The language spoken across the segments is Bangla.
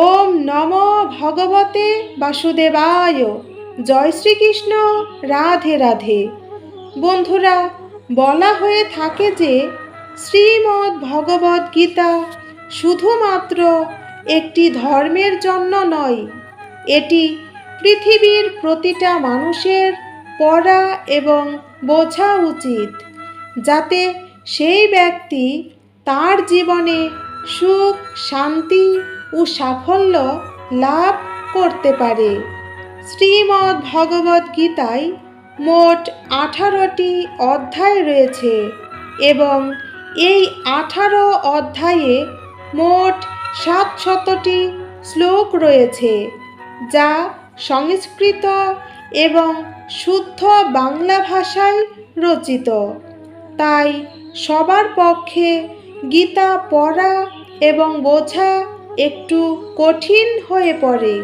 ওম নম ভগবতে বাসুদেবায়। জয় শ্রীকৃষ্ণ, রাধে রাধে। বন্ধুরা, বলা হয়ে থাকে যে শ্রীমদ্ ভগবদ গীতা শুধুমাত্র একটি ধর্মের জন্য নয়, এটি পৃথিবীর প্রতিটা মানুষের পড়া এবং বোঝা উচিত, যাতে সেই ব্যক্তি তার জীবনে সুখ, শান্তি ও সাফল্য লাভ করতে পারে। শ্রীমদ্ ভগবদ গীতায় মোট আঠারোটি অধ্যায় রয়েছে এবং এই আঠারো অধ্যায়ে মোট সাতশতটি শ্লোক রয়েছে, যা সংস্কৃত এবং শুদ্ধ বাংলা ভাষায় রচিত। তাই সবার পক্ষে গীতা পড়া এবং বোঝা একটু কঠিন হয়ে পড়ে।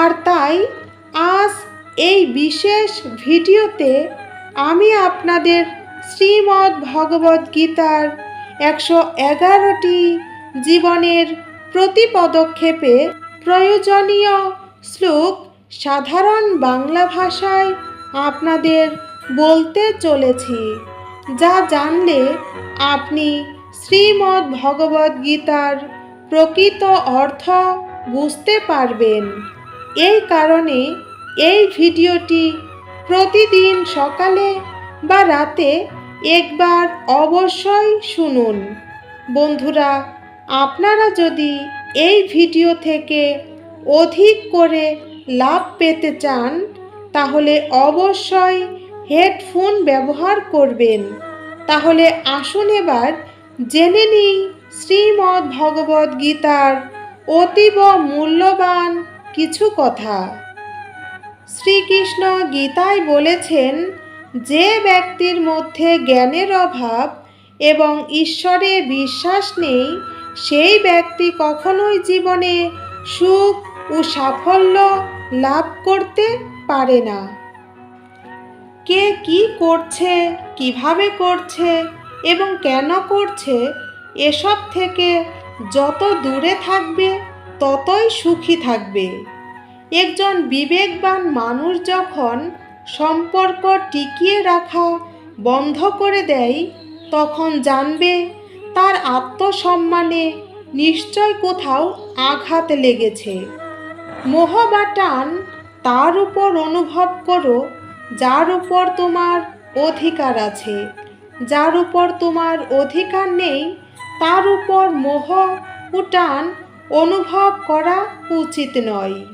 আর তাই আজ এই বিশেষ ভিডিওতে আমি আপনাদের শ্রীমদ্ ভগবদ গীতার একশো এগারোটি জীবনের প্রতি পদক্ষেপে প্রয়োজনীয় শ্লোক সাধারণ বাংলা ভাষায় আপনাদের বলতে চলেছি, যা জানলে আপনি শ্রীমদ্ ভগবদ গীতার প্রকৃত অর্থ বুঝতে পারবেন। এই কারণে এই ভিডিওটি প্রতিদিন সকালে বা রাতে একবার অবশ্যই শুনুন। বন্ধুরা, আপনারা যদি এই ভিডিও থেকে অধিক করে লাভ পেতে চান, তাহলে অবশ্যই হেডফোন ব্যবহার করবেন। তাহলে আসুন এবার জেনে নিই শ্রীমদ্ গীতার অতীব মূল্যবান কিছু কথা। শ্রীকৃষ্ণ গীতায় বলেছেন, যে ব্যক্তির মধ্যে জ্ঞানের অভাব এবং ঈশ্বরে বিশ্বাস নেই, সেই ব্যক্তি কখনোই জীবনে সুখ ও সাফল্য লাভ করতে পারে না। কে কি করছে, কীভাবে করছে এবং কেন করছে এসব থেকে যত দূরে থাকবে, ততই সুখী থাকবে। একজন বিবেকবান মানুষ যখন সম্পর্ক টিকিয়ে রাখা বন্ধ করে দেয়, তখন জানবে তার আত্মসম্মানে নিশ্চয় কোথাও আঘাত লেগেছে। মোহ টান তার উপর অনুভব করো, যার উপর তোমার অধিকার আছে। যার উপর তোমার অধিকার নেই তার উপর মোহ ও টান অনুভব করা উচিত নয়।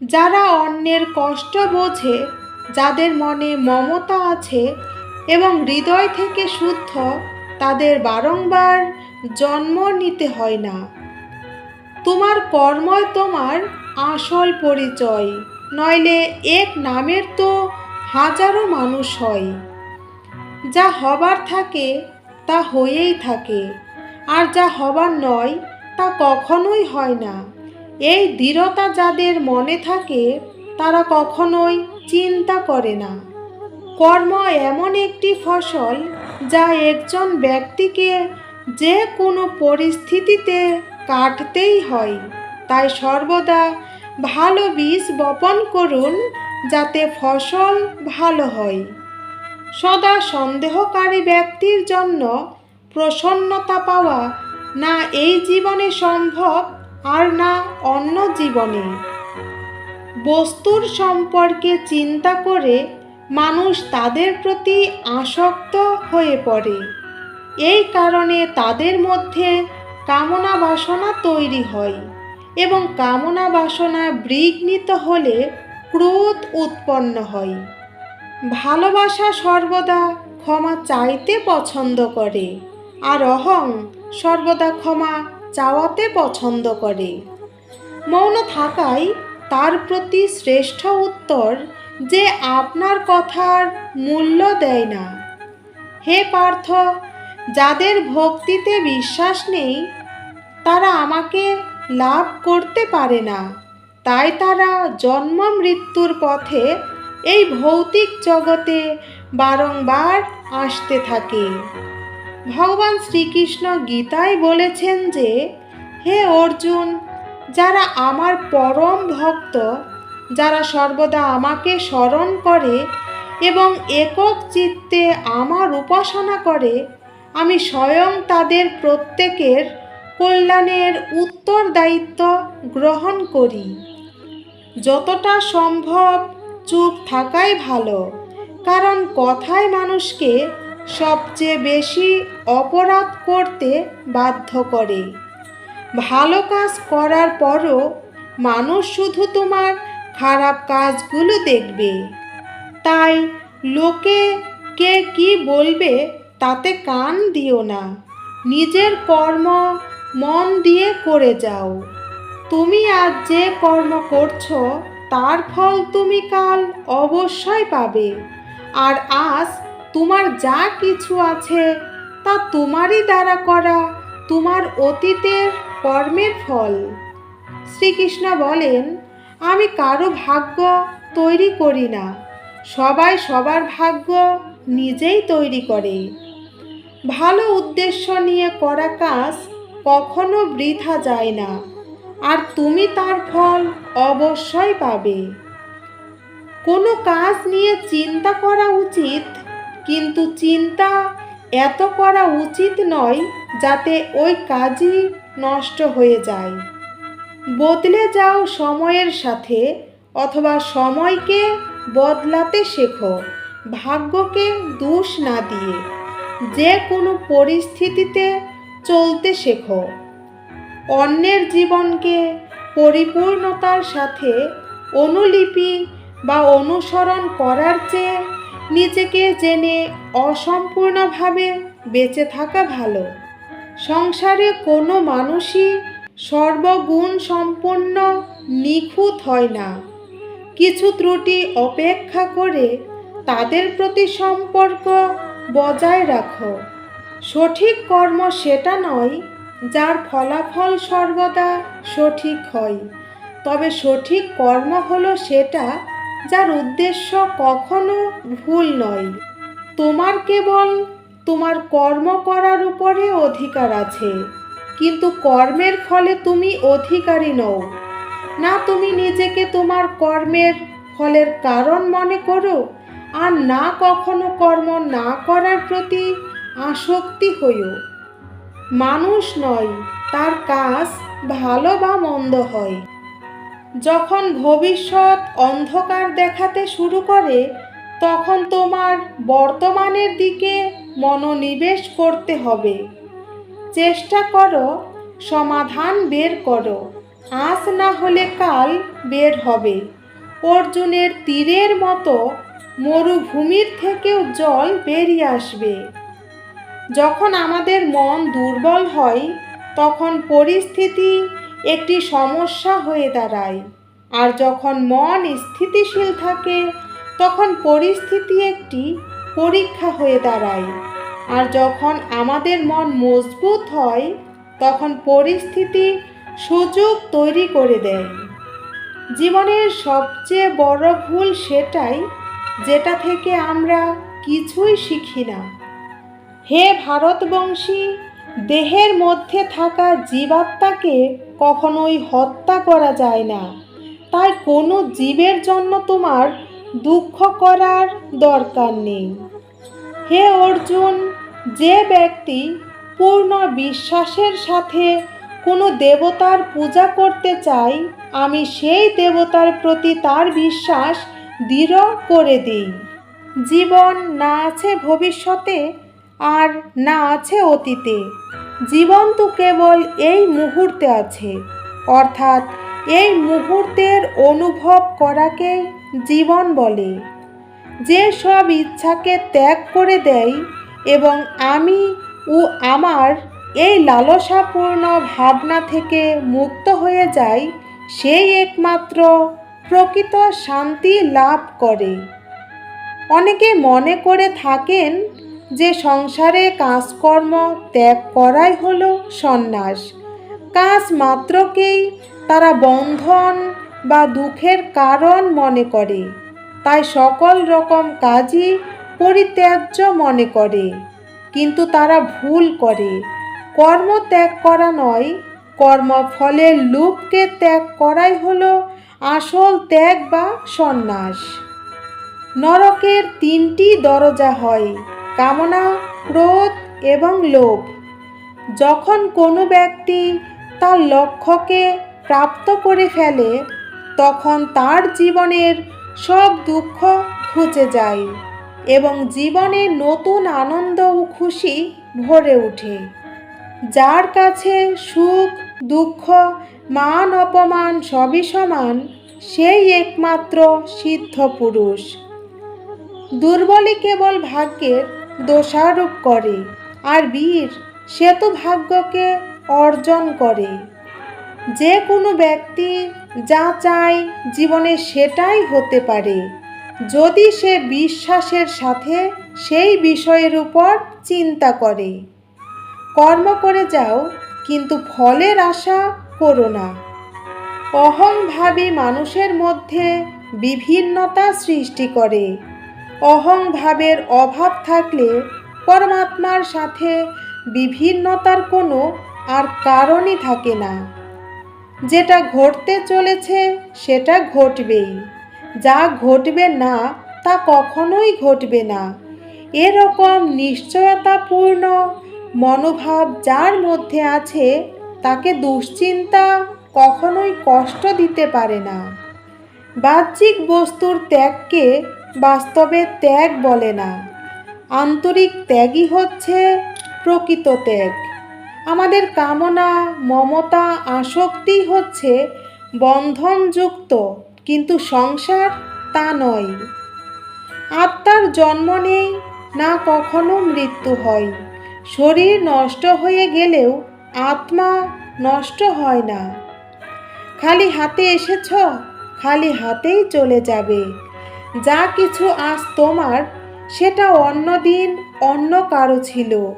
যারা অন্যের কষ্ট বোঝে, যাদের মনে মমতা আছে এবং হৃদয় থেকে শুদ্ধ, তাদের বারংবার জন্ম নিতে হয় না। তোমার কর্মই তোমার আসল পরিচয়, নইলে এক নামের তো হাজারো মানুষ হয়। যা হবার থাকে তা হয়েই থাকে। আর যা হবার নয়, তা কখনোই হয় না। এই দৃঢ়তা যাদের মনে থাকে, তারা কখনোই চিন্তা করে না। কর্ম এমন একটি ফসল যা একজন ব্যক্তিকে যে কোনো পরিস্থিতিতে কাটতেই হয়। তাই সর্বদা ভালো বীজ বপন করুন যাতে ফসল ভালো হয়। সদা সন্দেহকারী ব্যক্তির জন্য প্রসন্নতা পাওয়া না এই জীবনে সম্ভব আর না অন্য জীবনে। বস্তুর সম্পর্কে চিন্তা করে মানুষ তাদের প্রতি আসক্ত হয়ে পড়ে। এই কারণে তাদের মধ্যে কামনা বাসনা তৈরি হয় এবং কামনা বাসনা বিঘ্নিত হলে ক্রোধ উৎপন্ন হয়। ভালোবাসা সর্বদা ক্ষমা চাইতে পছন্দ করে, আর অহং সর্বদা ক্ষমা চাওয়াতে পছন্দ করে। মৌন থাকাই তার প্রতি শ্রেষ্ঠ উত্তর যে আপনার কথার মূল্য দেয় না। হে পার্থ, যাদের ভক্তিতে বিশ্বাস নেই, তারা আমাকে লাভ করতে পারে না। তাই তারা জন্ম মৃত্যুর পথে এই ভৌতিক জগতে বারংবার আসতে থাকে। ভগবান শ্রীকৃষ্ণ গীতায় বলেছেন যে, হে অর্জুন, যারা আমার পরম ভক্ত, যারা সর্বদা আমাকে স্মরণ করে এবং একক চিত্তে আমার উপাসনা করে, আমি স্বয়ং তাদের প্রত্যেকের কল্যাণের উত্তর দায়িত্ব গ্রহণ করি। যতটা সম্ভব চুপ থাকাই ভালো। কারণ কথায় মানুষকে সবচেয়ে বেশি অপরাধ করতে বাধ্য করে। ভালো কাজ করার পরও মানুষ শুধু তোমার খারাপ কাজগুলো দেখবে। তাই লোকে কে কি বলবে তাতে কান দিও না। নিজের কর্ম মন দিয়ে করে যাও। তুমি আজ যে কর্ম করছ তার ফল তুমি কাল অবশ্যই পাবে। আর আজ তোমার যা কিছু আছে তা তোমারই দ্বারা করা তোমার অতীতের কর্মের ফল। শ্রীকৃষ্ণ বলেন, আমি কারও ভাগ্য তৈরি করি না। সবাই সবার ভাগ্য নিজেই তৈরি করে। ভালো উদ্দেশ্য নিয়ে করা কাজ কখনো বৃথা যায় না। আর তুমি তার ফল অবশ্যই পাবে। কোনো কাজ নিয়ে চিন্তা করা উচিত, কিন্তু চিন্তা এত করা উচিত নয় যাতে ওই কাজই নষ্ট হয়ে যায়। বদলে যাও সময়ের সাথে অথবা সময়কে বদলাতে শেখো, ভাগ্যকে দোষ না দিয়ে। যে কোনো পরিস্থিতিতে চলতে শেখো। অন্যের জীবনকে পরিপূর্ণতার সাথে অনুলিপি বা অনুসরণ করার চেয়ে নিজেকে জেনে অসম্পূর্ণভাবে বেঁচে থাকা ভালো। সংসারে কোনো মানুষই সর্বগুণ সম্পন্ন নিখুঁত হয় না। কিছু ত্রুটি অপেক্ষা করে তাদের প্রতি সম্পর্ক বজায় রাখো। সঠিক কর্ম সেটা নয় যার ফলাফল সর্বদা সঠিক হয়। তবে সঠিক কর্ম হলো সেটা যার উদ্দেশ্য কখনো ভুল নয়। তোমার কেবল তোমার কর্ম করার উপরে অধিকার আছে। কিন্তু কর্মের ফলে তুমি অধিকারী নও। না তুমি নিজেকে তোমার কর্মের ফলের কারণ মনে করো, আর না কখনো কর্ম না করার প্রতি আসক্তি হইও। মানুষ নয়, তার কাজ ভালো বা মন্দ হয়। যখন ভবিষ্যৎ অন্ধকার দেখাতে শুরু করে, তখন তোমার বর্তমানের দিকে মনোনিবেশ করতে হবে। চেষ্টা করো, সমাধান বের করো। আজ না হলে কাল বের হবে। অর্জুনের তীরের মতো মরুভূমির থেকেও জল বেরিয়ে আসবে। যখন আমাদের মন দুর্বল হয়, তখন পরিস্থিতি একটি সমস্যা হয়ে দাঁড়ায়। আর যখন মন স্থিতিশীল থাকে, তখন পরিস্থিতি একটি পরীক্ষা হয়ে দাঁড়ায়। আর যখন আমাদের মন মজবুত হয়, তখন পরিস্থিতি সুযোগ তৈরি করে দেয়। জীবনের সবচেয়ে বড় ভুল সেটাই, যেটা থেকে আমরা কিছুই শিখি না। হে ভারতবংশী, দেহের মধ্যে থাকা জীবাত্মাকে কখনোই হত্যা করা যায় না। তাই কোনো জীবের জন্য তোমার দুঃখ করার দরকার নেই। হে অর্জুন, যে ব্যক্তি পূর্ণ বিশ্বাসের সাথে কোনো দেবতার পূজা করতে চায়, আমি সেই দেবতার প্রতি তার বিশ্বাস দৃঢ় করে দিই। জীবন না আছে ভবিষ্যতে আর না আছে অতীতে। জীবন তো কেবল এই মুহূর্তে আছে। অর্থাৎ এই মুহূর্তের অনুভব করাকে জীবন বলে। যে সব ইচ্ছাকে ত্যাগ করে দেয় এবং আমি ও আমার এই লালসাপূর্ণ ভাবনা থেকে মুক্ত হয়ে যায়, সেই একমাত্র প্রকৃত শান্তি লাভ করে। অনেকে মনে করে থাকেন যে সংসারে কাজকর্ম ত্যাগ করাই হলো সন্ন্যাস। কাজ মাত্রকেই তারা বন্ধন বা দুঃখের কারণ মনে করে। তাই সকল রকম কাজই পরিত্যাজ্য মনে করে। কিন্তু তারা ভুল করে। কর্ম ত্যাগ করা নয়, কর্মফলের লুপকে ত্যাগ করাই হলো আসল ত্যাগ বা সন্ন্যাস। নরকের তিনটি দরজা হয়। কামনা, ক্রোধ এবং লোভ। যখন কোনো ব্যক্তি তার লক্ষ্যকে প্রাপ্ত করে ফেলে, তখন তার জীবনের সব দুঃখ ঘুচে যায় এবং জীবনে নতুন আনন্দ ও খুশি ভরে ওঠে। যার কাছে সুখ, দুঃখ, মান, অপমান সবই সমান, সেই একমাত্র সিদ্ধ পুরুষ। দুর্বলই কেবল ভাগ্যের দোষারোপ করে। আর বীর, সে তো ভাগ্যকে অর্জন করে। যে কোনো ব্যক্তি যা চায় জীবনে সেটাই হতে পারে। যদি সে বিশ্বাসের সাথে সেই বিষয়ের উপর চিন্তা করে। কর্ম করে যাও, কিন্তু ফলের আশা করো না। অহংভাবী মানুষের মধ্যে বিভিন্নতা সৃষ্টি করে। অহংভাবের অভাব থাকলে পরমাত্মার সাথে বিভিন্নতার কোনো আর কারণই থাকে না। যেটা ঘটতে চলেছে, সেটা ঘটবেই। যা ঘটবে না, তা কখনোই ঘটবে না। এরকম নিশ্চয়তাপূর্ণ মনোভাব যার মধ্যে আছে, তাকে দুশ্চিন্তা কখনোই কষ্ট দিতে পারে না। বাহ্যিক বস্তুর ত্যাগকে বাস্তবে ত্যাগ বলে না। আন্তরিক ত্যাগই হচ্ছে প্রকৃত ত্যাগ। আমাদের কামনা, মমতা, আসক্তি হচ্ছে বন্ধনযুক্ত, কিন্তু সংসার তা নয়। আত্মার জন্ম নেই, না কখনো মৃত্যু হয়। শরীর নষ্ট হয়ে গেলেও আত্মা নষ্ট হয় না। খালি হাতে এসেছ, খালি হাতেই চলে যাবে। যা কিছু আজ তোমার, সেটা অন্য দিন অন্য কারও ছিল।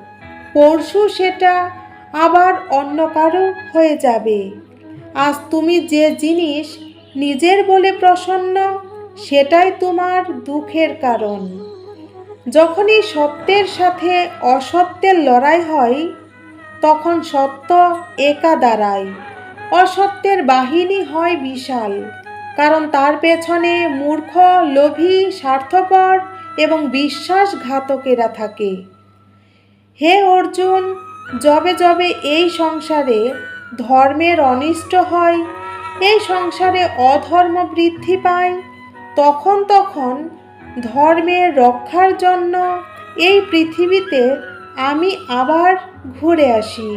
পরশু সেটা আবার অন্য কারও হয়ে যাবে। আজ তুমি যে জিনিস নিজের বলে প্রসন্ন, সেটাই তোমার দুঃখের কারণ। যখনই সত্যের সাথে অসত্যের লড়াই হয়, তখন সত্য একা দাঁড়ায়। অসত্যের বাহিনী হয় বিশাল। কারণ তার পেছনে মূর্খ, লোভী, স্বার্থপর এবং বিশ্বাসঘাতকেরা থাকে। হে অর্জুন, যবে যবে এই সংসারে ধর্মের অনিষ্ট হয়, এই সংসারে অধর্ম বৃদ্ধি পায়, তখন তখন ধর্মের রক্ষার জন্য এই পৃথিবীতে আমি আবার ঘুরে আসি।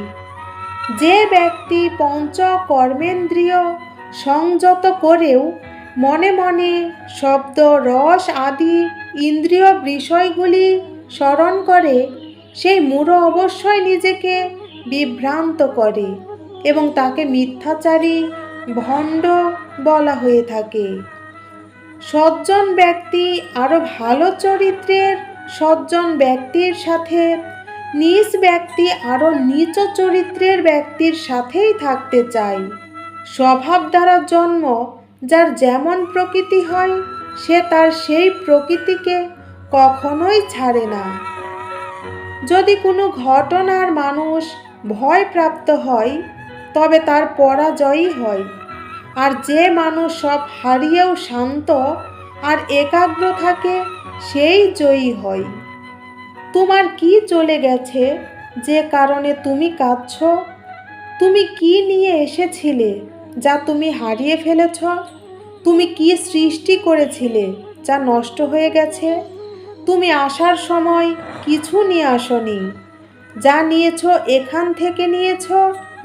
যে ব্যক্তি পঞ্চ কর্মেন্দ্রিয় সংযত করেও মনে মনে শব্দ, রস আদি ইন্দ্রিয় বিষয়গুলি স্মরণ করে, সেই মূঢ় অবশ্যই নিজেকে বিভ্রান্ত করে এবং তাকে মিথ্যাচারী, ভণ্ড বলা হয়ে থাকে। সজ্জন ব্যক্তি আরও ভালো চরিত্রের সজ্জন ব্যক্তির সাথে, নিজ ব্যক্তি আরও নিচ চরিত্রের ব্যক্তির সাথেই থাকতে চায়। স্বভাব দ্বারা জন্ম, যার যেমন প্রকৃতি হয়, সে তার সেই প্রকৃতিকে কখনোই ছাড়ে না। যদি কোনো ঘটনার মানুষ ভয়প্রাপ্ত হয়, তবে তার পরাজয়ই হয়। আর যে মানুষ সব হারিয়েও শান্ত আর একাগ্র থাকে, সেই জয়ী হয়। তোমার কি চলে গেছে? যে কারণে তুমি কাঁদছ? তুমি কি নিয়ে এসেছিলে? যা তুমি হারিয়ে ফেলেছ, তুমি কি সৃষ্টি করেছিলে যা নষ্ট হয়ে গেছে? তুমি আসার সময় কিছু নিয়ে আসনি। যা নিয়েছ এখান থেকে নিয়েছ,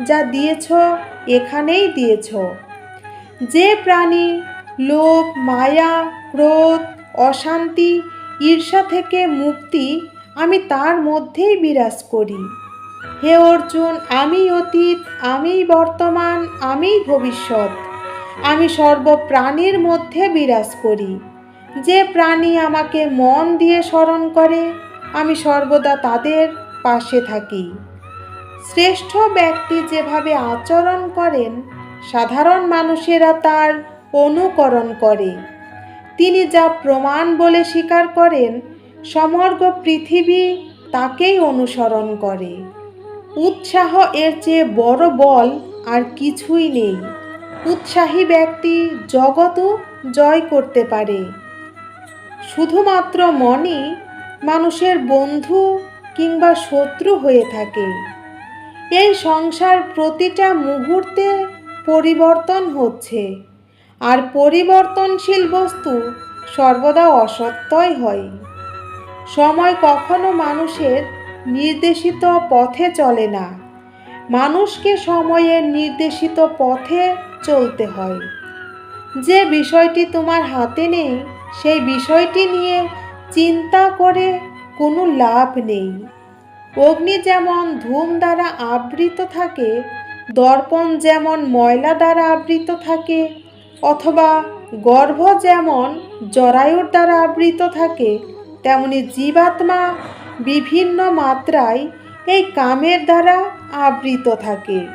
যা দিয়েছ এখানেই দিয়েছ। যে প্রাণী, লোভ, মায়া, ক্রোধ, অশান্তি, ঈর্ষা থেকে মুক্তি আমি তার মধ্যেই বিরাজ করি। হে অর্জুন, আমি অতীত, আমি বর্তমান, আমি ভবিষ্যৎ। আমি সর্বপ্রাণীর মধ্যে বিরাজ করি। যে প্রাণী আমাকে মন দিয়ে স্মরণ করে, আমি সর্বদা তাদের পাশে থাকি। শ্রেষ্ঠ ব্যক্তি যেভাবে আচরণ করেন, সাধারণ মানুষেরা তার অনুকরণ করে। তিনি যা প্রমাণ বলে স্বীকার করেন, সমগ্র পৃথিবী তাকেই অনুসরণ করে। উৎসাহ এর চেয়ে বড় বল আর কিছুই নেই। উৎসাহী ব্যক্তি জগতও জয় করতে পারে। শুধুমাত্র মনই মানুষের বন্ধু কিংবা শত্রু হয়ে থাকে। এই সংসার প্রতিটা মুহূর্তে পরিবর্তন হচ্ছে আর পরিবর্তনশীল বস্তু সর্বদা অসত্যই হয়। সময় কখনো মানুষের নির্দেশিত পথে চলে না। মানুষকে সময়ের নির্দেশিত পথে চলতে হয়। যে বিষয়টি তোমার হাতে নেই, সেই বিষয়টি নিয়ে চিন্তা করে কোনো লাভ নেই। অগ্নি যেমন ধূম দ্বারা আবৃত থাকে, দর্পণ যেমন ময়লা দ্বারা আবৃত থাকে, অথবা গর্ভ যেমন জরায়ুর দ্বারা আবৃত থাকে, তেমনি জীবাত্মা বিভিন্ন মাত্রায় এই কামের দ্বারা আবৃত থাকে।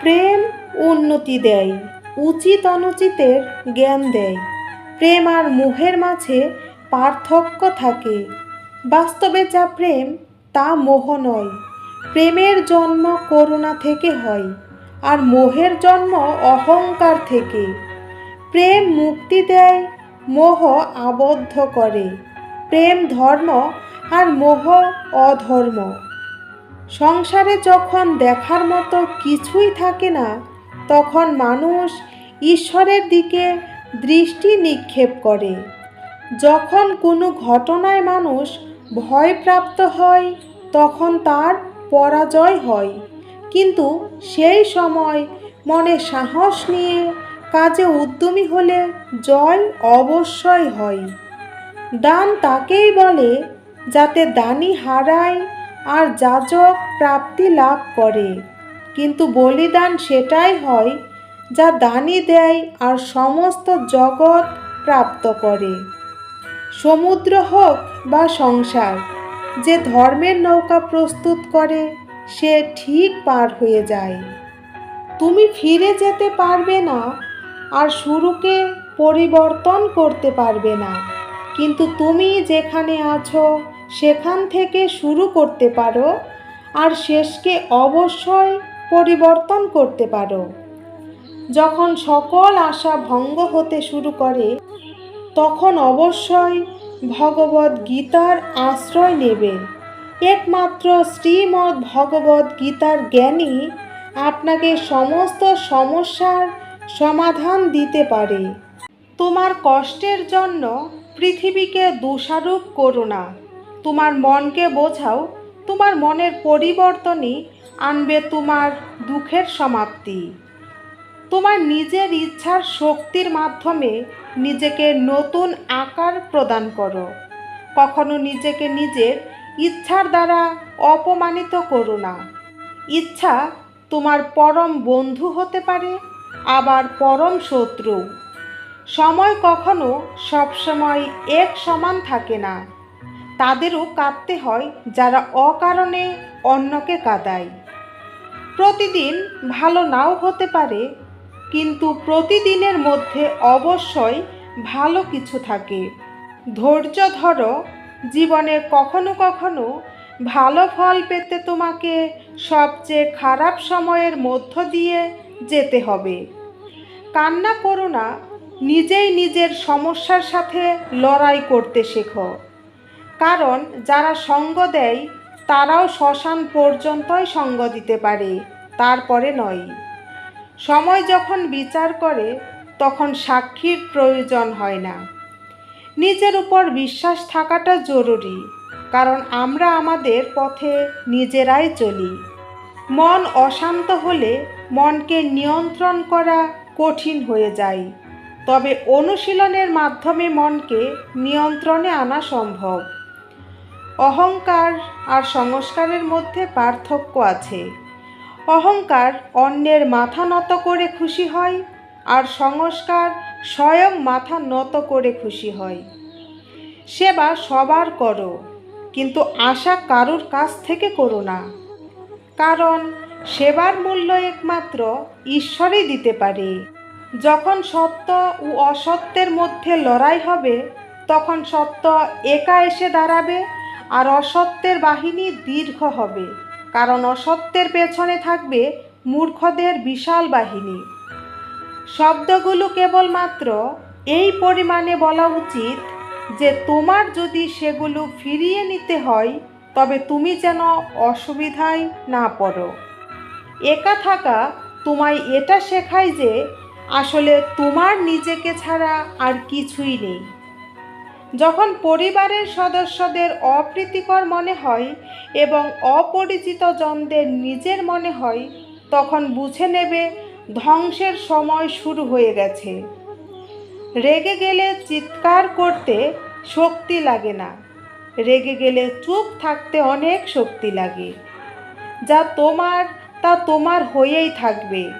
প্রেম উন্নতি দেয়, উচিত অনুচিতের জ্ঞান দেয়। প্রেম আর মোহের মাঝে পার্থক্য থাকে। বাস্তবে যা প্রেম, তা মোহ নয়। প্রেমের জন্ম করুণা থেকে হয় আর মোহের জন্ম অহংকার থেকে। প্রেম মুক্তি দেয়, মোহ আবদ্ধ করে। প্রেম ধর্ম আর মোহ অধর্ম। সংসারে যখন দেখার মতো কিছুই থাকে না, তখন মানুষ ঈশ্বরের দিকে দৃষ্টি নিক্ষেপ করে। যখন কোনো ঘটনায় মানুষ ভয়প্রাপ্ত হয়, তখন তার পরাজয় হয়। কিন্তু সেই সময় মনে সাহস নিয়ে কাজে উদ্যমী হলে জয় অবশ্যই হয়। দান তাকেই বলে যাতে দানি হারায় আর যাজক প্রাপ্তি লাভ করে। কিন্তু বলিদান সেটাই হয় যা দানি দেয় আর সমস্ত জগৎ প্রাপ্ত করে। সমুদ্র হোক বা সংসার, যে ধর্মের নৌকা প্রস্তুত করে, সে ঠিক পার হয়ে যায়। তুমি ফিরে যেতে পারবে না আর শুরুকে পরিবর্তন করতে পারবে না। কিন্তু তুমি যেখানে আছো সেখান থেকে শুরু করতে পারো আর শেষকে অবশ্যই পরিবর্তন করতে পারো। যখন সকল আশা ভঙ্গ হতে শুরু করে, তখন অবশ্যই ভগবদ গীতার আশ্রয় নেবে। একমাত্র শ্রীমদ্ ভগবদ গীতার জ্ঞানই আপনাকে সমস্ত সমস্যার সমাধান দিতে পারে। তোমার কষ্টের জন্য পৃথিবীকে দোষারোপ করো না। তোমার মনকে বোঝাও, তোমার মনের পরিবর্তনই আনবে তোমার দুঃখের সমাপ্তি। তোমার নিজের ইচ্ছার শক্তির মাধ্যমে নিজেকে নতুন আকার প্রদান করো। কখনো নিজেকে নিজের ইচ্ছার দ্বারা অপমানিত করো না। ইচ্ছা তোমার পরম বন্ধু হতে পারে, আবার পরম শত্রু। সময় কখনো সবসময় এক সমান থাকে না। তাদেরও কাঁদতে হয় যারা অকারণে অন্যকে কাঁদায়। প্রতিদিন ভালো নাও হতে পারে, কিন্তু প্রতিদিনের মধ্যে অবশ্যই ভালো কিছু থাকে। ধৈর্য ধরো, জীবনে কখনো কখনো ভালো ফল পেতে তোমাকে সবচেয়ে খারাপ সময়ের মধ্য দিয়ে যেতে হবে। কান্না করো না, নিজেই নিজের সমস্যার সাথে লড়াই করতে শেখো। কারণ যারা সঙ্গ দেয়, তারাও শ্মশান পর্যন্তই সঙ্গ দিতে পারে, তারপরে নয়। সময় যখন বিচার করে, তখন সাক্ষীর প্রয়োজন হয় না। নিজের উপর বিশ্বাস থাকাটা জরুরি, কারণ আমরা আমাদের পথে নিজেরাই চলি। মন অশান্ত হলে মনকে নিয়ন্ত্রণ করা কঠিন হয়ে যায়, তবে অনুশীলনের মাধ্যমে মনকে নিয়ন্ত্রণে আনা সম্ভব। অহংকার আর সংস্কারের মধ্যে পার্থক্য আছে। অহংকার অন্যের মাথা নত করে খুশি হয় আর সংস্কার স্বয়ং মাথা নত করে খুশি হয়। সেবা সবার করো, কিন্তু আশা কারুর কাছ থেকে করো না। কারণ সেবার মূল্য একমাত্র ঈশ্বরই দিতে পারে। যখন সত্য ও অসত্যের মধ্যে লড়াই হবে, তখন সত্য একা এসে দাঁড়াবে আর অসত্যের বাহিনী দীর্ঘ হবে, কারণ অসত্যের পেছনে থাকবে মূর্খদের বিশাল বাহিনী। শব্দগুলো কেবলমাত্র এই পরিমাণে বলা উচিত যে, তোমার যদি সেগুলো ফিরিয়ে নিতে হয়, তবে তুমি যেন অসুবিধায় না পড়ো। একা থাকা তোমায় এটা শেখায় যে, আসলে তোমার নিজেকে ছাড়া আর কিছুই নেই। যখন পরিবারের সদস্যদের অপ্রীতিকর মনে হয় এবং অপরিচিত জনদের নিজের মনে হয়, তখন বুঝে নেবে ধ্বংসের সময় শুরু হয়ে গেছে। রেগে গেলে চিৎকার করতে শক্তি লাগে না। রেগে গেলে চুপ থাকতে অনেক শক্তি লাগে। যা তোমার, তা তোমার হয়েই থাকবে।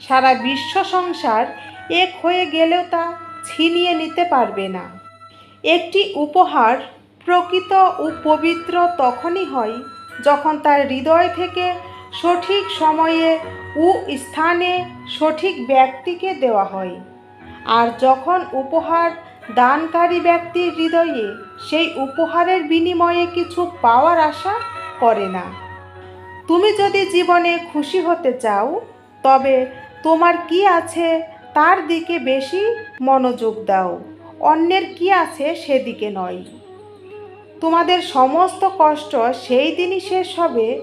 সারা বিশ্ব সংসার এক হয়ে গেলেও তা ছিনিয়ে নিতে পারবে না। একটি উপহার প্রকৃত ও পবিত্র তখনই হয় যখন তার হৃদয় থেকে সঠিক সময়ে ও স্থানে সঠিক ব্যক্তিকে দেওয়া হয়। আর যখন উপহার দানকারী ব্যক্তির হৃদয়ে সেই উপহারের বিনিময়ে কিছু পাওয়ার আশা করে না। তুমি যদি জীবনে খুশি হতে চাও, তবে তোমার কি আছে তার দিকে বেশি মনোযোগ দাও। অন্যের কি আছে সেদিকে নয়। তোমাদের সমস্ত কষ্ট সেই দিনই শেষ হবে,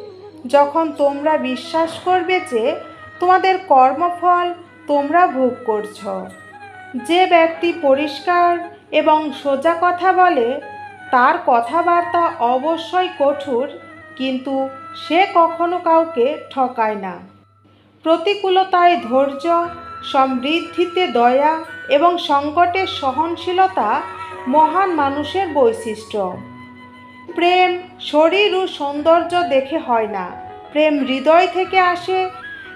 যখন তোমরা বিশ্বাস করবে যে তোমাদের কর্মফল তোমরা ভোগ করছ। যে ব্যক্তি পরিষ্কার এবং সোজা কথা বলে, তার কথাবার্তা অবশ্যই কঠোর, কিন্তু সে কখনো কাউকে ঠকায় না। প্রতিকূলতায় ধৈর্য সমৃদ্ধিতে দয়া এবং সংকটের সহনশীলতা মহান মানুষের বৈশিষ্ট্য। প্রেম, শরীর ও সৌন্দর্য দেখে হয় না। প্রেম হৃদয় থেকে আসে,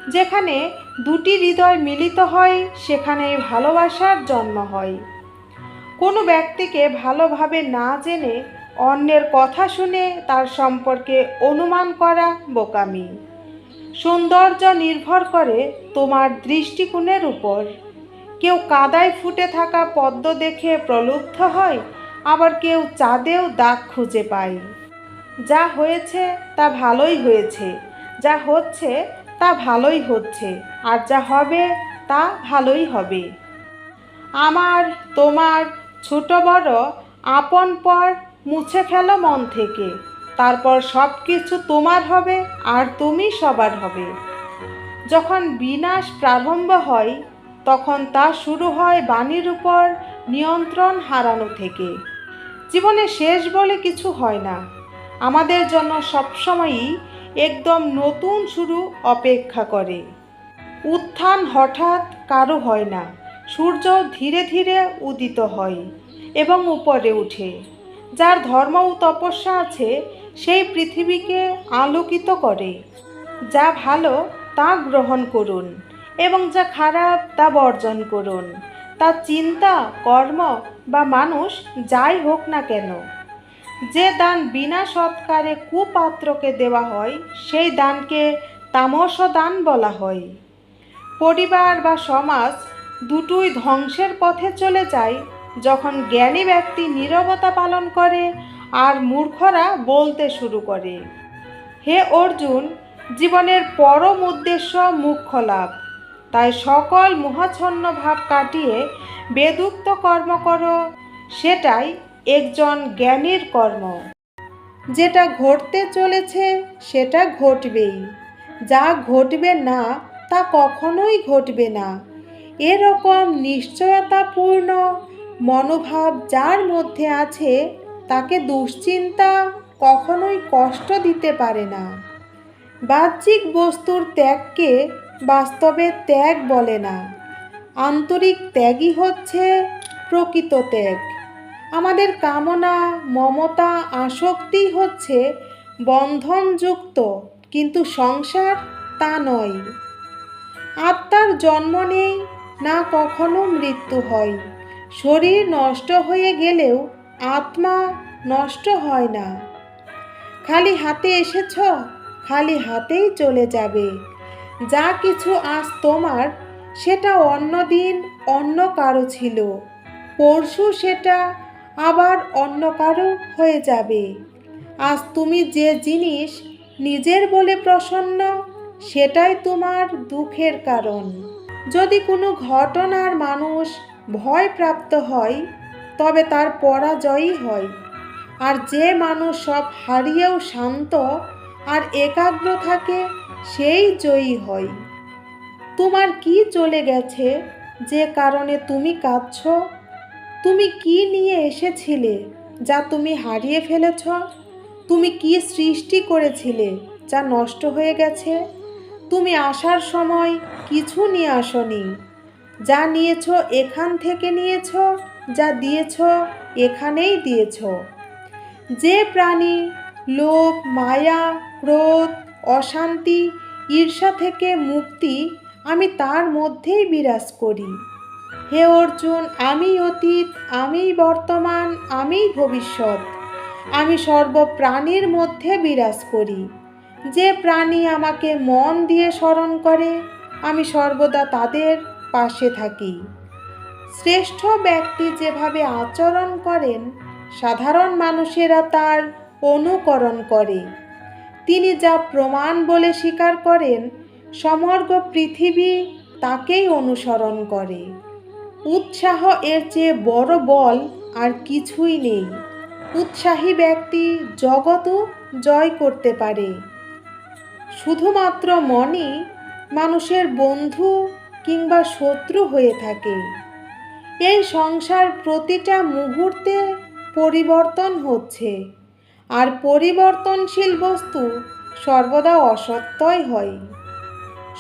যেখানে দুটি হৃদয় মিলিত হয়, সেখানেই ভালোবাসার জন্ম হয়। কোনো ব্যক্তিকে ভালোভাবে না জেনে, অন্যের কথা শুনে তার সম্পর্কে অনুমান করা বোকামি। সৌন্দর্য নির্ভর করে তোমার দৃষ্টিকোণের উপর। কেউ কাদায় ফুটে থাকা পদ্ম দেখে প্রলুব্ধ হয়, আবার কেউ চাঁদেও দাগ খুঁজে পায়। যা হয়েছে তা ভালোই হয়েছে, যা হচ্ছে তা ভালোই হচ্ছে, আর যা হবে তা ভালোই হবে। আমার, তোমার ছোট বড় আপন পর মুছে ফেলো মন থেকে। তারপর সব কিছু তোমার হবে আর তুমি সবার হবে। যখন বিনাশ প্রারম্ভ হয়, তখন তা শুরু হয় বাণীর উপর নিয়ন্ত্রণ হারানো থেকে। জীবনে শেষ বলে কিছু হয় না। আমাদের জন্য সবসময়ই একদম নতুন শুরু অপেক্ষা করে। উত্থান হঠাৎ কারও হয় না। সূর্য ধীরে ধীরে উদিত হয় এবং উপরে উঠে যার ধর্ম ও তপস্যা আছে সেই পৃথিবীকে আলোকিত করে, যা ভালো তা গ্রহণ করুন এবং যা খারাপ তা বর্জন করুন। তা চিন্তা, কর্ম বা মানুষ যাই হোক না কেন, যে দান বিনা সৎকারে কুপাত্রকে দেওয়া হয়, সেই দানকে তামস দান বলা হয়। পরিবার বা সমাজ দুটোই ধ্বংসের পথে চলে যায়, যখন জ্ঞানী ব্যক্তি নীরবতা পালন করে আর মূর্খরা বলতে শুরু করে। হে অর্জুন, জীবনের পরম উদ্দেশ্য মুখ্য লাভ তাই সকল মোহাচ্ছন্ন ভাব কাটিয়ে বেদুক্ত কর্ম করো, সেটাই একজন জ্ঞানীর কর্ম। যেটা ঘটতে চলেছে, সেটা ঘটবেই। যা ঘটবে না, তা কখনোই ঘটবে না। এরকম নিশ্চয়তাপূর্ণ মনোভাব যার মধ্যে আছে তাকে দুশ্চিন্তা কখনোই কষ্ট দিতে পারে না। বাহ্যিক বস্তুর ত্যাগকে বাস্তবে ত্যাগ বলে না। আন্তরিক ত্যাগই হচ্ছে প্রকৃত ত্যাগ। আমাদের কামনা, মমতা, আসক্তি হচ্ছে বন্ধনযুক্ত, কিন্তু সংসার তা নয়। আত্মার জন্ম নেই, না কখনো মৃত্যু হয়। শরীর নষ্ট হয়ে গেলেও আত্মা নষ্ট হয় না। খালি হাতে এসেছ, খালি হাতেই চলে যাবে। যা কিছু আজ তোমার, সেটা অন্য দিন অন্য কারও ছিল। পরশু সেটা আবার অন্য কারও হয়ে যাবে। আজ তুমি যে জিনিস নিজের বলে প্রসন্ন, সেটাই তোমার দুঃখের কারণ। যদি কোনো ঘটনার মানুষ ভয়প্রাপ্ত হয় তবে তার পরাজয়ই হয়। আর যে মানুষ সব হারিয়েও শান্ত আর একাগ্র থাকে, সেই জয়ী হয়। তোমার কি চলে গেছে? যে কারণে তুমি কাঁদছ? তুমি কি নিয়ে এসেছিলে যা তুমি হারিয়ে ফেলেছ? তুমি কি সৃষ্টি করেছিলে যা নষ্ট হয়ে গেছে? তুমি আসার সময় কিছু নিয়ে আসনি, যা নিয়েছ এখান থেকে নিয়েছ? যা দিয়েছ, এখানেই দিয়েছ। যে প্রাণী, লোভ, মায়া, ক্রোধ, অশান্তি, ঈর্ষা থেকে মুক্তি আমি তার মধ্যেই বিরাজ করি। হে অর্জুন, আমি অতীত আমিই বর্তমান আমিই ভবিষ্যৎ। আমি সর্বপ্রাণীর মধ্যে বিরাজ করি। যে প্রাণী আমাকে মন দিয়ে স্মরণ করে, আমি সর্বদা তাদের পাশে থাকি। শ্রেষ্ঠ ব্যক্তি যেভাবে আচরণ করেন, সাধারণ মানুষেরা তার অনুকরণ করে। তিনি যা প্রমাণ বলে স্বীকার করেন, সমগ্র পৃথিবী তাকেই অনুসরণ করে। উৎসাহ এর চেয়ে বড় বল আর কিছুই নেই। উৎসাহী ব্যক্তি জগতও জয় করতে পারে। শুধুমাত্র মনই মানুষের বন্ধু কিংবা শত্রু হয়ে থাকে। এই সংসার প্রতিটা মুহূর্তে পরিবর্তন হচ্ছে। আর পরিবর্তনশীল বস্তু সর্বদা অসত্যই হয়।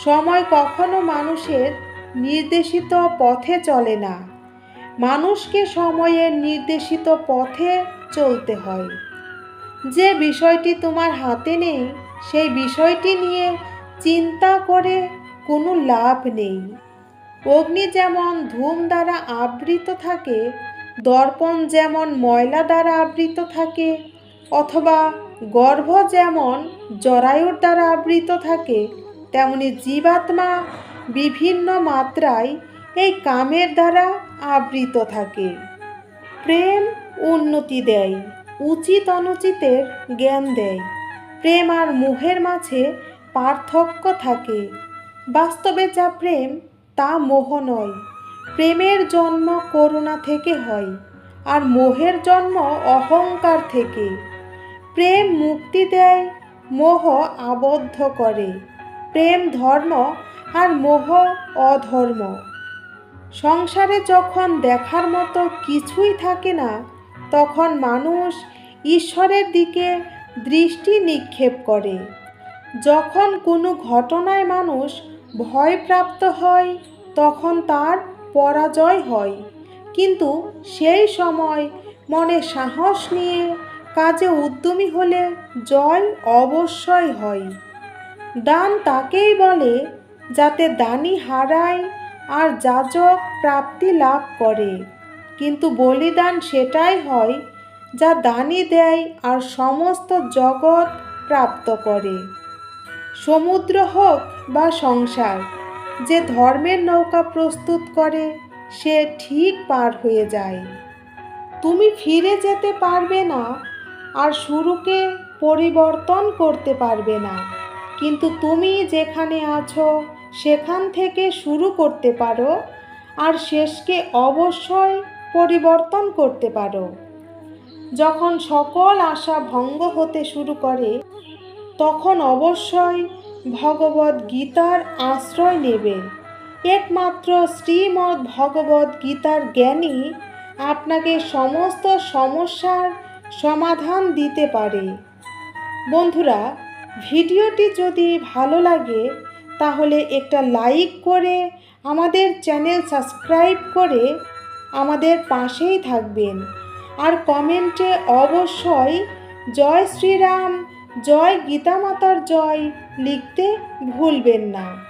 সময় কখনো মানুষের নির্দেশিত পথে চলে না। মানুষকে সময়ের নির্দেশিত পথে চলতে হয়। যে বিষয়টি তোমার হাতে নেই, সেই বিষয়টি নিয়ে চিন্তা করে কোনো লাভ নেই। অগ্নি যেমন ধূম দ্বারা আবৃত থাকে, দর্পণ যেমন ময়লা দ্বারা আবৃত থাকে, অথবা গর্ভ যেমন জরায়ুর দ্বারা আবৃত থাকে, তেমনি জীবাত্মা বিভিন্ন মাত্রায় এই কামের দ্বারা আবৃত থাকে। প্রেম উন্নতি দেয়, উচিত অনুচিতের জ্ঞান দেয়। প্রেম আর মোহের মাঝে পার্থক্য থাকে। বাস্তবে যা প্রেম তা মোহ নয়। প্রেমের জন্ম করুণা থেকে হয়, আর মোহের জন্ম অহংকার থেকে। প্রেম মুক্তি দেয়, মোহ আবদ্ধ করে। প্রেম ধর্ম আর মোহ অধর্ম। সংসারে যখন দেখার মতো কিছুই থাকে না, তখন মানুষ ঈশ্বরের দিকে দৃষ্টি নিক্ষেপ করে। যখন কোনো ঘটনায় মানুষ ভয়প্রাপ্ত হয়, তখন তার পরাজয় হয়। কিন্তু সেই সময় মনে সাহস নিয়ে কাজে উদ্যমী হলে জয় অবশ্যই হয়। দান তাকেই বলে যাতে দানি হারায় আর যাজক প্রাপ্তি লাভ করে। কিন্তু বলিদান সেটাই হয় যা দানি দেয় আর সমস্ত জগৎ প্রাপ্ত করে। সমুদ্র হোক বা সংসার, যে ধর্মের নৌকা প্রস্তুত করে, সে ঠিক পার হয়ে যায়। তুমি ফিরে যেতে পারবে না আর শুরুকে পরিবর্তন করতে পারবে না। কিন্তু তুমি যেখানে আছো, সেখান থেকে শুরু করতে পারো আর শেষকে অবশ্যই পরিবর্তন করতে পারো। যখন সকল আশা ভঙ্গ হতে শুরু করে তখন অবশ্যই ভগবদ গীতার আশ্রয় নেবে। একমাত্র শ্রীমদ্ ভগবদ গীতার জ্ঞানই আপনাকে সমস্ত সমস্যার সমাধান দিতে পারে। বন্ধুরা, ভিডিওটি যদি ভালো লাগে, তাহলে একটা লাইক করে আমাদের চ্যানেল সাবস্ক্রাইব করে আমাদের পাশেই থাকবেন। আর কমেন্টে অবশ্যই জয় শ্রীরাম জয় গীতামাতার জয় লিখতে ভুলবেন না।